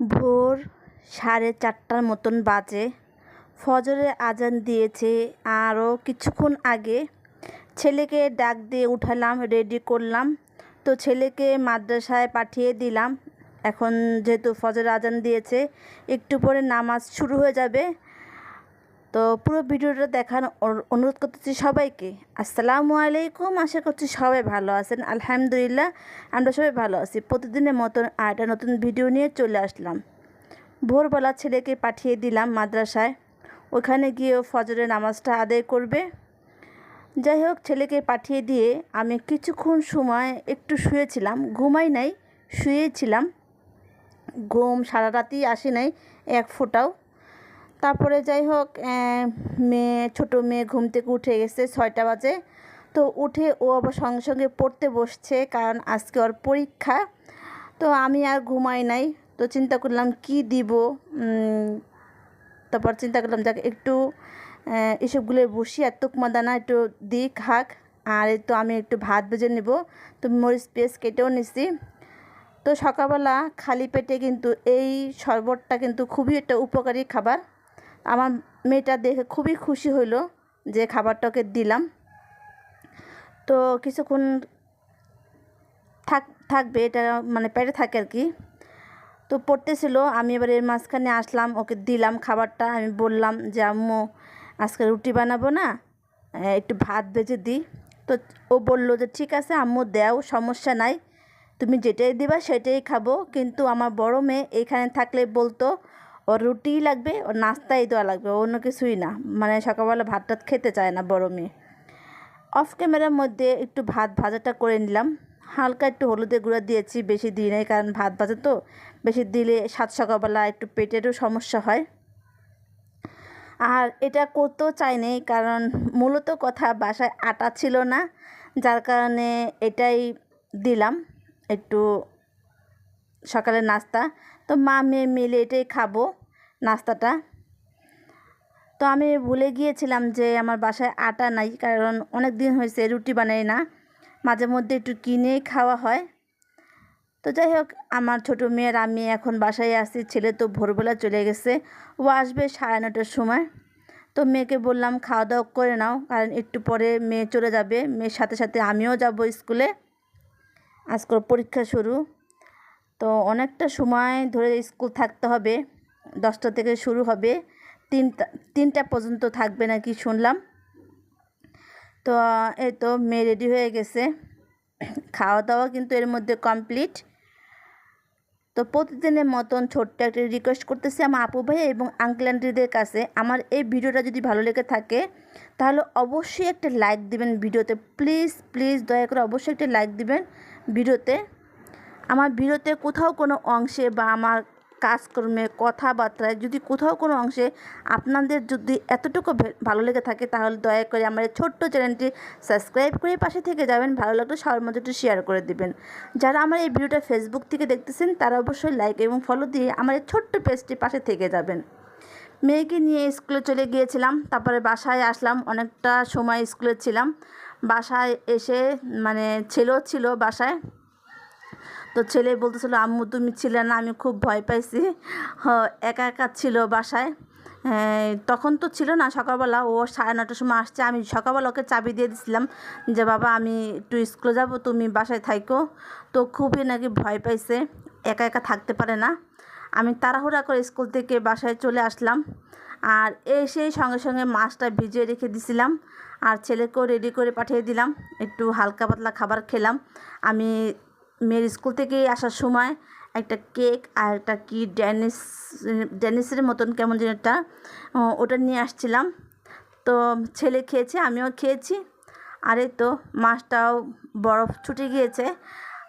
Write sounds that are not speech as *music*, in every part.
ভোর সাড়ে চারটার মতন বাজে। ফজরের আজান দিয়েছে। আরও কিছুক্ষণ আগে ছেলেকে ডাক দিয়ে উঠালাম রেডি করলাম। তো ছেলেকে মাদ্রাসায় পাঠিয়ে দিলাম। এখন যেহেতু ফজর আজান দিয়েছে, একটু পরে নামাজ শুরু হয়ে যাবে। তো পুরো ভিডিওটা দেখার অনু- অনুরোধ করতেছি সবাইকে। আসসালামু আলাইকুম, আশা করছি সবাই ভালো আছেন। আলহামদুলিল্লাহ, আমরা সবাই ভালো আছি। প্রতিদিনের মতন আর একটা নতুন ভিডিও নিয়ে চলে আসলাম। ভোরবেলা ছেলেকে পাঠিয়ে দিলাম মাদ্রাসায়। ওখানে গিয়ে ফজরের নামাজটা আদায় করবে। যাই হোক, ছেলেকে পাঠিয়ে দিয়ে আমি কিছুক্ষণ সময় একটু শুয়েছিলাম। ঘুমাই নাই, শুয়েছিলাম। ঘুম সারা রাতই আসে নাই, এক ফোঁটাও। তারপরে যাই হোক মেয়ে, ছোটো মেয়ে ঘুম থেকে উঠে গেছে ছয়টা বাজে। তো উঠে ও আবার সঙ্গে সঙ্গে পড়তে বসছে, কারণ আজকে ওর পরীক্ষা। তো আমি আর ঘুমাই নাই, তো চিন্তা করলাম কি দিব? তারপর চিন্তা করলাম যাক একটু এসবগুলো বসি আর তুকমা দানা একটু দিই খাক। আর তো আমি একটু ভাত ভেজে নেব, তো মরিচ পেঁয়াজ কেটেও নিছি। তো সকালবেলা খালি পেটে কিন্তু এই শরবতটা কিন্তু খুবই একটা উপকারী খাবার। আমার মেয়েটা দেখে খুবই খুশি হইল যে খাবারটাকে দিলাম। তো কিছুক্ষণ থাক, থাকবে, এটা মানে পেটে থাকে আর কি। তো পড়তেছিল, আমি এবার এর মাঝখানে আসলাম, ওকে দিলাম খাবারটা। আমি বললাম যে, আম্মু, আজকে রুটি বানাবো না একটু ভাত ভেজে দিই। তো ও বলল যে, ঠিক আছে, আম্মু, দেও, সমস্যা নাই। তুমি যেটাই দিবা, সেটাই খাব। কিন্তু আমার বড় মেয়ে এখানে থাকলে বলতো ওর রুটিই লাগবে, ওর নাস্তাই দেওয়া লাগবে অন্য কিছুই না। মানে সকালবেলা ভাত টাত খেতে চায় না, বড় মেয়ে। অফ ক্যামেরার মধ্যে একটু ভাত ভাজাটা করে নিলাম। হালকা একটু হলুদের গুঁড়া দিয়েছি, বেশি দিই নাই, কারণ ভাত ভাজা তো। বেশি দিলে সাত সকালবেলা একটু পেটেরও সমস্যা হয়। আর এটা করতেও চাইনি কারণ মূলত কথা বাসায় আটা ছিল না, যার কারণে এটাই দিলাম একটু সকালের নাস্তা। তো মা মেয়ে মিলে এটাই খাব নাস্তাটা। তো আমি ভুলে গিয়েছিলাম যে আমার বাসায় আটা নাই, কারণ অনেক দিন হয়েছে রুটি বানাই না। মাঝে মধ্যে একটু কিনেই খাওয়া হয়। তো যাই হোক, আমার ছোটো মেয়ের আমি এখন বাসায় আসি ছেলে তো ভোরবেলা চলে গেছে, ও আসবে সাড়ে নটার সময়। তো মেয়েকে বললাম, খাওয়া দাওয়া করে নাও। কারণ একটু পরে মেয়ে চলে যাবে, মেয়ের সাথে সাথে আমিও যাব স্কুলে। আজকের পরীক্ষা শুরু। তো অনেকটা সময় ধরে স্কুল থাকতে হবে। দশটা থেকে শুরু হবে। তিনটা তিনটা পর্যন্ত থাকবে নাকি শুনলাম। তো, এই তো মেয়ে রেডি হয়ে গেছে। খাওয়া দাওয়া কিন্তু এর মধ্যে কমপ্লিট। তো প্রতিদিনের মতন ছোট্ট একটা রিকোয়েস্ট করতেছি আমার আপু ভাই এবং আঙ্কেল আন্টিদের কাছে। আমার এই ভিডিওটা যদি ভালো লেগে থাকে, তাহলে অবশ্যই একটা লাইক দিবেন ভিডিওতে। প্লিজ প্লিজ দয়া করে অবশ্যই একটা লাইক দিবেন ভিডিওতে। আমার ভিডিওতে কোথাও কোনো অংশে বা আমার কাজকর্মে কথাবার্তায় যদি কোথাও কোনো অংশে আপনাদের যদি এতটুকু ভালো লেগে থাকে, তাহলে দয়া করে আমার ছোট্ট চ্যানেলটি সাবস্ক্রাইব করে পাশে থেকে যাবেন। ভালো লাগলে সবার মধ্যে একটু শেয়ার করে দিবেন। যারা আমার এই ভিডিওটা ফেসবুক থেকে দেখতেছেন, তারা অবশ্যই লাইক এবং ফলো দিয়ে আমার এই ছোট্ট পেজটি পাশে থেকে যাবেন। মেয়েকে নিয়ে স্কুলে চলে গিয়েছিলাম, তারপরে বাসায় আসলাম। অনেকটা সময় স্কুলে ছিলাম। বাসায় এসে মানে ছেলেও ছিল বাসায়। তো ছেলে বলতেছিল, আম্মু, তুমি ছিলে না, আমি খুব ভয় পাইছি। একা একা ছিল বাসায়। তখন তো ছিল না সকালবেলা, ও সাড়ে নটার সময় আসছে। আমি সকালবেলা ওকে চাবি দিয়ে দিছিলাম যে, বাবা, আমি একটু স্কুলে যাব, তুমি বাসায় থাইকো। তো খুবই নাকি ভয় পাইছে, একা একা থাকতে পারে না। আমি তাড়াহুড়া করে স্কুল থেকে বাসায় চলে আসলাম আর এসেই সঙ্গে সঙ্গে মাছটা ভিজিয়ে রেখে দিছিলাম আর ছেলেকেও রেডি করে পাঠিয়ে দিলাম। একটু হালকা পাতলা খাবার খেলাম। আমি মেয়ের স্কুল থেকে আসার সময় একটা কেক আর একটা কি ড্যানিস, ড্যানিসের মতন কেমন যেন একটা ওটা নিয়ে আসছিলাম। তো ছেলে খেয়েছে, আমিও খেয়েছি। আরে তো, মাছটাও বরফ ছুটে গিয়েছে।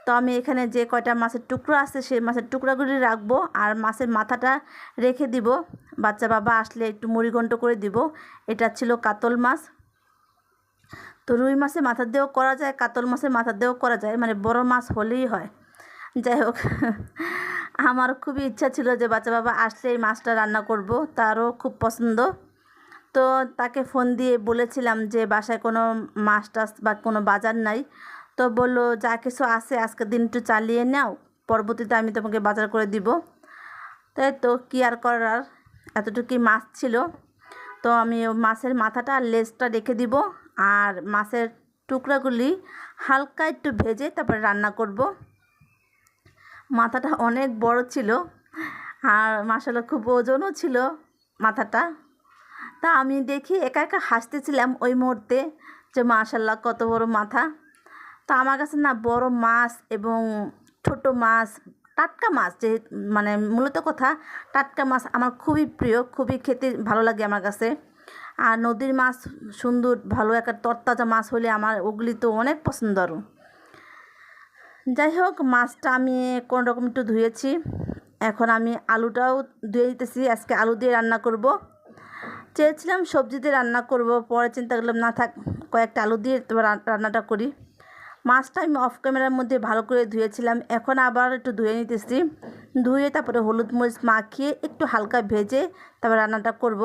তো আমি এখানে যে কয়টা মাছের টুকরো আছে, সেই মাছের টুকরাগুলি রাখব আর মাছের মাথাটা রেখে দিব। বাচ্চা বাবা আসলে একটু মুড়িঘণ্ট করে দিব। এটা ছিল কাতল মাছ। তো রুই মাছের মাথা দিয়েও করা যায়, কাতল মাছের মাথা দিয়েও করা যায় মানে বড় মাছ হলেই হয়। যাই হোক, আমার খুবই ইচ্ছা ছিল যে বাচ্চা বাবা আসলে এই মাছটা রান্না করব, তারও খুব পছন্দ। তো তাকে ফোন দিয়ে বলেছিলাম যে বাসায় কোনো মাছ টাছ বা কোনো বাজার নাই। তো বলল, যা কিছু আছে আজকের দিন একটু চালিয়ে নাও, পরবর্তীতে আমি তোমাকে বাজার করে দিব। তাই তো, কী আর করার? এতটুকুই মাছ ছিল। তো আমি মাছের মাথাটা আর লেজটা রেখে দিব আর মাছের টুকরাগুলি হালকা একটু ভেজে তারপরে রান্না করব। মাথাটা অনেক বড় ছিল আর মাসালা খুব ওজনও ছিল মাথাটা। তা আমি দেখি একা একা হাসতেছিলাম ওই মুহূর্তে যে মাশাল্লাহ কত বড় মাথা। তা আমার কাছে না বড় মাছ এবং ছোট মাছ, টাটকা মাছ যে মানে মূলত কথা, টাটকা মাছ আমার খুবই প্রিয়, খুবই খেতে ভালো লাগে আমার কাছে। আর নদীর মাছ সুন্দর, ভালো একটা তরতাজা মাছ হলে আমার ওগুলি তো অনেক পছন্দ আরও যাই হোক মাছটা আমি কোন রকম একটু ধুয়েছি। এখন আমি আলুটাও ধুয়ে দিতেছি, আজকে আলু দিয়ে রান্না করব। চেয়েছিলাম সবজি দিয়ে রান্না করব, পরে চিন্তা করলাম, না থাক, কয়েকটা আলু দিয়ে রান্নাটা করি। মাছটা আমি অফ ক্যামেরার মধ্যে ভালো করে ধুয়েছিলাম, এখন আবার একটু ধুয়ে নিতেছি। ধুয়ে তারপরে হলুদ মরিচ মাখিয়ে একটু হালকা ভেজে তারপর রান্নাটা করব।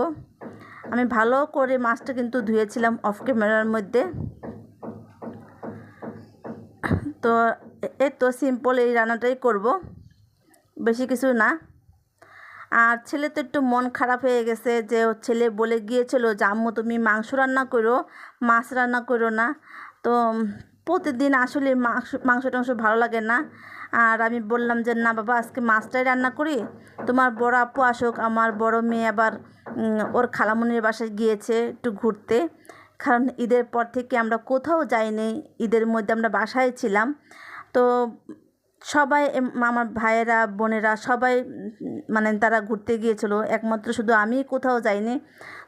আমি ভালো করে মাছটা কিন্তু ধুয়েছিলাম অফ ক্যামেরার মধ্যে। তো এই তো সিম্পল এই রান্নাটাই করব, বেশি কিছু না। আর ছেলে তো একটু মন খারাপ হয়ে গেছে যে ছেলে বলে গিয়েছিল যে, আম্মু তুমি মাংস রান্না করো, মাছ রান্না করো না। তো প্রতিদিন আসলে মাংস মাংস টাংস ভালো লাগে না। আর আমি বললাম যে, না বাবা, আজকে মাছটাই রান্না করি। তোমার বড় আপু আসুক, আমার বড় মেয়ে আবার ওর খালামুনির বাসায় গিয়েছে একটু ঘুরতে। কারণ ঈদের পর থেকে আমরা কোথাও যাইনি, ঈদের মধ্যে আমরা বাসায় ছিলাম। তো সবাই আমার ভাইয়েরা, বোনেরা সবাই মানে তারা ঘুরতে গিয়েছিল। একমাত্র শুধু আমি কোথাও যাইনি।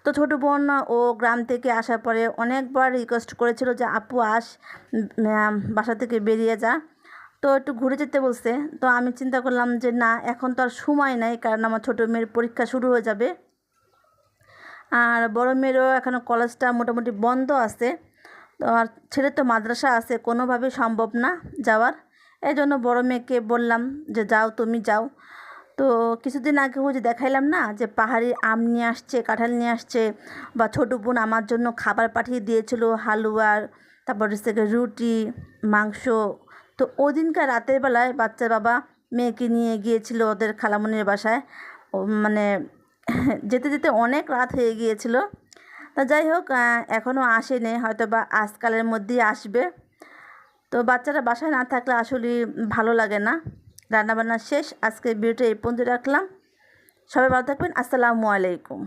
তো ছোটো বোন ও গ্রাম থেকে আসার পরে অনেকবার রিকোয়েস্ট করেছিল যে, আপু, আস বাসা থেকে বেরিয়ে যা। তো একটু ঘুরে যেতে বলছে। তো আমি চিন্তা করলাম যে, না, এখন তো আর সময় নাই, কারণ আমার ছোটো মেয়ের পরীক্ষা শুরু হয়ে যাবে। আর বড় মেয়েরও এখনও কলেজটা মোটামুটি বন্ধ আছে। তো আর ছেলে তো মাদ্রাসা আছে, কোনোভাবেই সম্ভব না যাওয়ার। এই জন্য বড়ো মেয়েকে বললাম যে, যাও তুমি যাও। তো কিছুদিন আগে যে দেখাইলাম না, যে পাহাড়ি আম নিয়ে আসছে, কাঁঠাল নিয়ে আসছে, বা ছোটো বোন আমার জন্য খাবার পাঠিয়ে দিয়েছিল, হালুয়ার, তারপর হচ্ছে রুটি, মাংস। তো ওই দিনকার রাতের বেলায় বাচ্চার বাবা মেয়েকে নিয়ে গিয়েছিল ওদের খালামনির বাসায়। মানে *laughs* যেতে যেতে অনেক রাত হয়ে গিয়েছিল। তা যাই হোক এখনও আসেনি হয়তো বা আজকালের মধ্যেই আসবে। তো বাচ্চারা বাসায় না থাকলে আসলে ভালো লাগে না। রান্নাবান্না শেষ আজকে ভিডিওটা এই পর্যন্ত রাখলাম। সবাই ভালো থাকবেন, আসসালামু আলাইকুম।